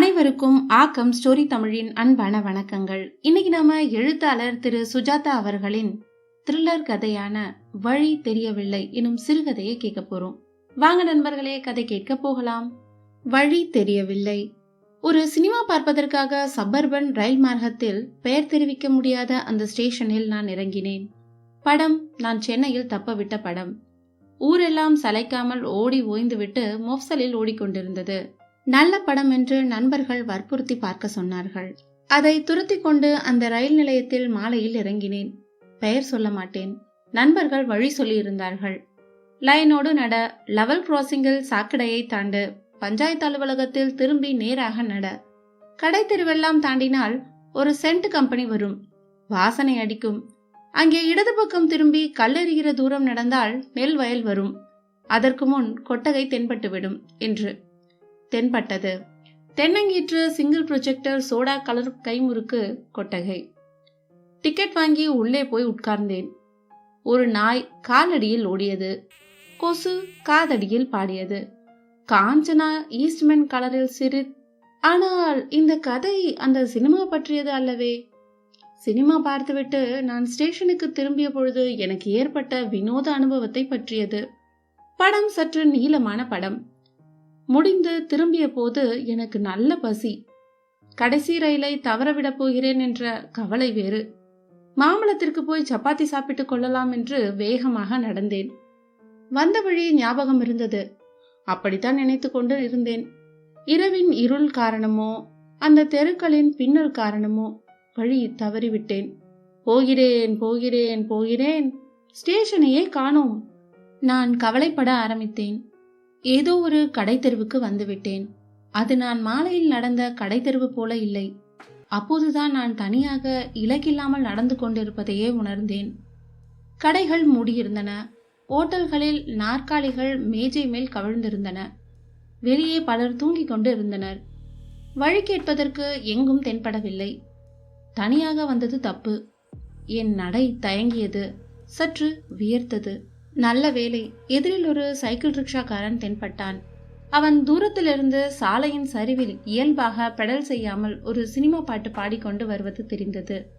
அனைவருக்கும் ஆக்கம் ஸ்டோரி தமிழின் அன்பான வணக்கங்கள். இன்னைக்கு நாம எழுத்தாளர் திரு சுஜாதா அவர்களின் த்ரில்லர் கதையான வழி தெரியவில்லை எனும் சிறுகதையை கேட்க போறோம். வாங்க நண்பர்களே கதை கேட்க போகலாம். வழி தெரியவில்லை. ஒரு சினிமா பார்ப்பதற்காக சபர்பன் ரயில் மார்க்கத்தில் பெயர் தெரிவிக்க முடியாத அந்த ஸ்டேஷனில் நான் இறங்கினேன். படம் நான் சென்னையில் தப்பவிட்ட படம். ஊரெல்லாம் சளைக்காமல் ஓடி ஓய்ந்துவிட்டு மொஃப்சலில் ஓடிக்கொண்டிருந்தது. நல்ல படம் என்று நண்பர்கள் வற்புறுத்தி பார்க்க சொன்னார்கள். அதை துரத்தி கொண்டு அந்த ரயில் நிலையத்தில் மாலையில் இறங்கினேன். பெயர் சொல்ல மாட்டேன். நண்பர்கள் வழி சொல்லியிருந்தார்கள். லைனோடு நட லெவல் கிராசிங்கில் சாக்கடையை தாண்டு பஞ்சாயத்து அலுவலகத்தில் திரும்பி நேராக நட. கடை தெருவெல்லாம் தாண்டினால் ஒரு சென்ட் கம்பெனி வரும். வாசனை அடிக்கும். அங்கே இடது பக்கம் திரும்பி கல்லெறிகிற தூரம் நடந்தால் நெல் வயல் வரும். அதற்கு முன் கொட்டகை தென்பட்டுவிடும் என்று. தென்பட்டது. தென்னங்கீற்று சிங்கிள் ப்ரொஜெக்டர் சோடா கலர் கைமுறுக்கு கொட்டகை. டிக்கெட் வாங்கி உள்ளே போய் உட்கார்ந்தேன். ஒரு நாய் காலடியில் ஓடியது. கொசு காதடியில் பாடியது. காஞ்சனா ஈஸ்ட்மென் கலரில் சிறு. ஆனால் இந்த கதை அந்த சினிமா பற்றியது அல்லவே. சினிமா பார்த்துவிட்டு நான் ஸ்டேஷனுக்கு திரும்பிய பொழுது எனக்கு ஏற்பட்ட வினோத அனுபவத்தை பற்றியது. படம் சற்று நீளமான படம். முடிந்து திரும்பிய போது எனக்கு நல்ல பசி. கடைசி ரயிலை தவறவிடப் போகிறேன் என்ற கவலை வேறு. மாம்பழத்திற்கு போய் சப்பாத்தி சாப்பிட்டுக் கொள்ளலாம் என்று வேகமாக நடந்தேன். வந்த வழி ஞாபகம் இருந்தது. அப்படித்தான் நினைத்து கொண்டு இருந்தேன். இரவின் இருள் காரணமோ அந்த தெருக்களின் பின்னல் காரணமோ வழி தவறிவிட்டேன். போகிறேன் போகிறேன் போகிறேன். ஸ்டேஷனையே காணோம். நான் கவலைப்பட ஆரம்பித்தேன். ஏதோ ஒரு கடை தெருவுக்கு வந்துவிட்டேன். அது நான் மாலையில் நடந்த கடை தெருவு போல இல்லை. அப்போதுதான் நான் தனியாக இலக்கில்லாமல் நடந்து கொண்டிருப்பதையே உணர்ந்தேன். கடைகள் மூடியிருந்தன. ஓட்டல்களில் நாற்காலிகள் மேஜை மேல் கவிழ்ந்திருந்தன. வெளியே பலர் தூங்கிக் கொண்டு இருந்தனர் வழி கேட்பதற்கு எங்கும் தென்படவில்லை. தனியாக வந்தது தப்பு. என் நடை தயங்கியது. சற்று வியர்த்தது. நல்ல வேலை எதிரில் ஒரு சைக்கிள் ரிக்ஷாக்காரன் தென்பட்டான். அவன் தூரத்திலிருந்து சாலையின் சரிவில் இயல்பாக பெடல் செய்யாமல் ஒரு சினிமா பாட்டு பாடிக்கொண்டு வருவது தெரிந்தது.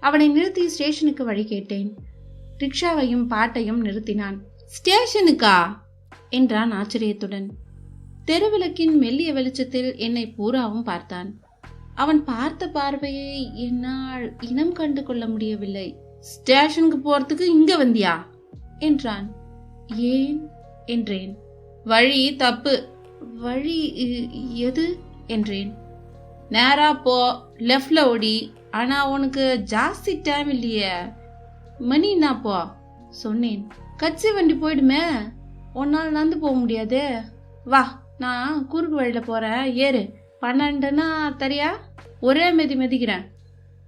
அவனை நிறுத்தி ஸ்டேஷனுக்கு வழி கேட்டேன். ரிக்ஷாவையும் பாட்டையும் நிறுத்தினான். ஸ்டேஷனுக்கா? என்றான் ஆச்சரியத்துடன். தெருவிளக்கின் மெல்லிய வெளிச்சத்தில் என்னை பூராவும் பார்த்தான். அவன் பார்த்த பார்வையை என்னால் இனம் கண்டு கொள்ள முடியவில்லை. ஸ்டேஷனுக்கு போறதுக்கு இங்க வந்தியா? என்றான். ஏன்? என்றேன். வழி தப்பு. வழி எது? என்றேன். நேரா போ லெஃப்ட்ல ஓடி. ஆனா உனக்கு ஜாஸ்தி டைம் இல்லையே. மணி என்ன போ? சொன்னேன். கட்சி வண்டி போயிடுமே. உன்னால் நடந்து போக முடியாது. வா நான் குறுக்கு வழியில் போறேன். ஏறு. பன்னெண்டுனா தரியா? ஒரே மெதி மெதிக்கிறேன்.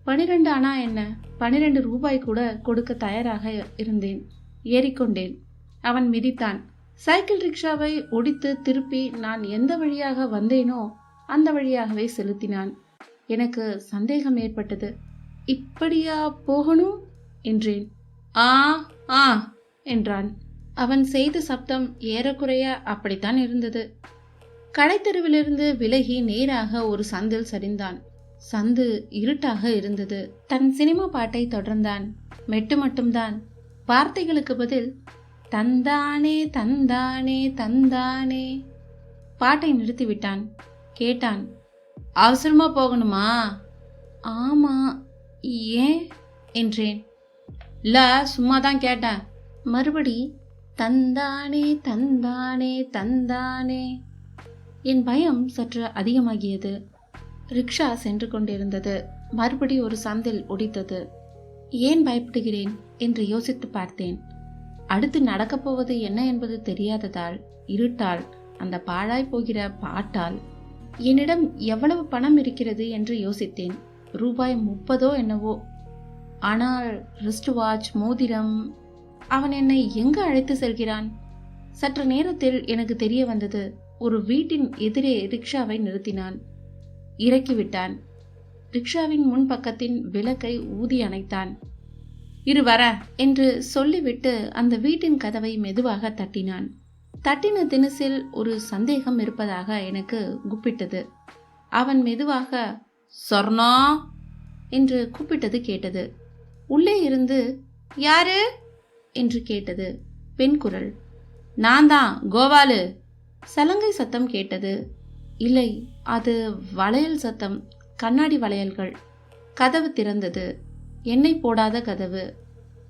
பனிரெண்டு ஆனா என்ன? பனிரெண்டு ரூபாய் கூட கொடுக்க தயாராக இருந்தேன். ஏறிக்கொண்டேன். அவன் மிதித்தான். சைக்கிள் ரிக்ஷாவை ஒடித்து திருப்பி நான் எந்த வழியாக வந்தேனோ அந்த வழியாகவே செலுத்தினான். எனக்கு சந்தேகம் ஏற்பட்டது. இப்படியா போகணும்? என்றேன். ஆ ஆ என்றான். அவன் செய்த சப்தம் ஏறக்குறைய அப்படித்தான் இருந்தது. கடைத்தெருவிலிருந்து விலகி நேராக ஒரு சந்தில் சரிந்தான். சந்து இருட்டாக இருந்தது. தன் சினிமா பாட்டை தொடர்ந்தான். மெட்டு மட்டும்தான். வார்த்தைகளுக்கு பதில் தந்தானே தந்தானே தந்தானே. பாட்டை நிறுத்திவிட்டான். கேட்டான் அவசரமா போகணுமா? ஆமா ஏன்? என்றேன். இல்ல சும்மா தான் கேட்டேன். மறுபடி தந்தானே தந்தானே தந்தானே. என் பயம் சற்று அதிகமாகியது. ரிக்ஷா சென்று கொண்டிருந்தது. மறுபடி ஒரு சந்தில் ஒடித்தது. ஏன் பயப்படுகிறேன்? என்று யோசித்து பார்த்தேன். அடுத்து நடக்கப் போவது என்ன என்பது தெரியாததால் இருட்டால் அந்த பாழாய் போகிற பாட்டால். என்னிடம் எவ்வளவு பணம் இருக்கிறது என்று யோசித்தேன். ரூபாய் முப்பதோ என்னவோ. ஆனால் ரிஸ்ட் வாட்ச் மோதிரம் அவன் என்னை எங்கு அழைத்து செல்கிறான்? சற்று நேரத்தில் எனக்கு தெரிய வந்தது ஒரு வீட்டின் எதிரே ரிக்ஷாவை நிறுத்தினான். இறக்கிவிட்டான். ரிக்ஷாவின் முன் பக்கத்தின் விளக்கை ஊதி அணைத்தான். இரு வர என்று சொல்லிவிட்டு அந்த வீட்டின் கதவை மெதுவாக தட்டினான். தட்டின தினசில் ஒரு சந்தேகம் இருப்பதாக எனக்கு குப்பிட்டது. அவன் மெதுவாக சொர்ணா என்று கூப்பிட்டது கேட்டது. உள்ளே இருந்து யாரு? என்று கேட்டது பெண் குரல். நான் தான் கோபாலு சலங்கை சத்தம் கேட்டது. இல்லை அது வளையல் சத்தம். கண்ணாடி வளையல்கள். கதவு திறந்தது. எண்ணெய் போடாத கதவு.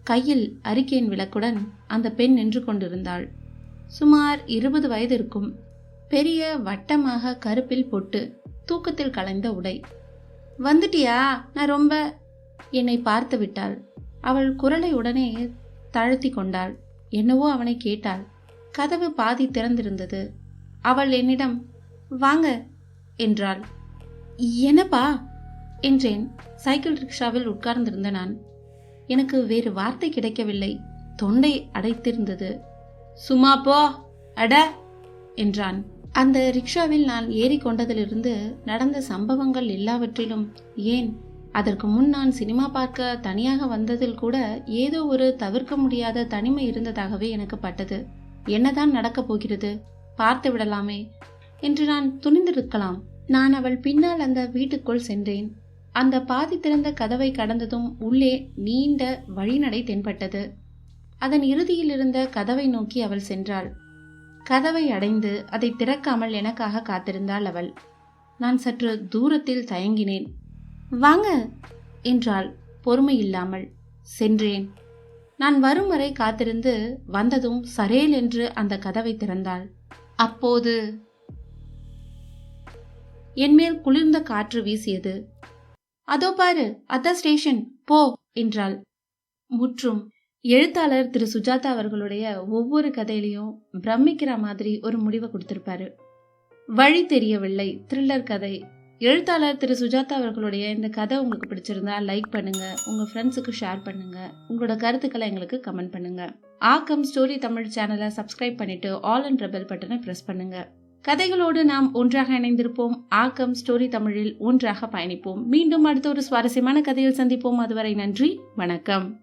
கையில் அரிக்கேன் விளக்குடன் அந்த பெண் நின்று கொண்டிருந்தாள். சுமார் இருபது வயது இருக்கும் பெரிய வட்டமாக கருப்பில் பொட்டு தூக்கத்தில் கலைந்த உடை. வந்துட்டியா? நான் ரொம்ப என்னை பார்த்து விட்டாள். அவள் குரலை உடனே தழுத்தி கொண்டாள். என்னவோ அவனை கேட்டாள். கதவு பாதி திறந்திருந்தது. அவள் என்னிடம் வாங்க என்றாள். என்னப்பா? என்றேன். சைக்கிள் ரிக்ஷாவில் உட்கார்ந்திருந்த நான். எனக்கு வேறு வார்த்தை கிடைக்கவில்லை. தொண்டை அடைத்திருந்தது. சும்மா போ அட என்றான். அந்த ரிக்ஷாவில் நான் ஏறிக்கொண்டதிலிருந்து நடந்த சம்பவங்கள் எல்லாவற்றிலும் ஏன்? அதற்கு முன் நான் சினிமா பார்க்க தனியாக வந்ததில் கூட ஏதோ ஒரு தவிர்க்க முடியாத தனிமை இருந்ததாகவே எனக்கு பட்டது. என்னதான் நடக்கப் போகிறது? பார்த்து விடலாமே. என்று நான் துணிந்திருக்கலாம். நான் அவள் பின்னால் அந்த வீட்டுக்குள் சென்றேன். அந்த பாதி திறந்த கதவை கடந்ததும் உள்ளே நீண்ட வழிநடை தென்பட்டது. அதன் இறுதியில் இருந்த கதவை நோக்கி அவள் சென்றாள். கதவை அடைந்து அதை திறக்காமல் எனக்காக காத்திருந்தாள் அவள். நான் சற்று தூரத்தில் தயங்கினேன். வாங்க என்றாள் பொறுமை இல்லாமல் சென்றேன். நான் வரும் வரை காத்திருந்து வந்ததும் சரேல் என்று அந்த கதவை திறந்தாள். அப்போது என்மேல் குளிர்ந்த காற்று வீசியது. அதோ பாரு அத்த ஸ்டேஷன் போ என்றாள். முற்றும் எழுத்தாளர் திரு. சுஜாதா அவர்களுடைய ஒவ்வொரு கதையிலையும் பிரமிக்கிற மாதிரி ஒரு முடிவை கொடுத்திருப்பாரு. வழி தெரியவில்லை த்ரில்லர் கதை. எழுத்தாளர் திரு. சுஜாதா அவர்களுடைய இந்த கதை உங்களுக்கு பிடிச்சிருந்தா லைக் பண்ணுங்க உங்க ஃப்ரெண்ட்ஸுக்கு ஷேர் பண்ணுங்க உங்களோட கருத்துக்களை எங்களுக்கு கமெண்ட் பண்ணுங்க. ஆக்கம் ஸ்டோரி தமிழ் சேனலை சப்ஸ்கிரைப் பண்ணிட்டு ஆல் அண்ட் ரெபல் பட்டனை ப்ரெஸ் பண்ணுங்க. கதைகளோடு நாம் ஒன்றாக இணைந்திருப்போம். ஆக்கம் ஸ்டோரி தமிழில் ஒன்றாக பயணிப்போம். மீண்டும் அடுத்த ஒரு சுவாரஸ்யமான கதையில் சந்திப்போம். அதுவரை நன்றி. வணக்கம்.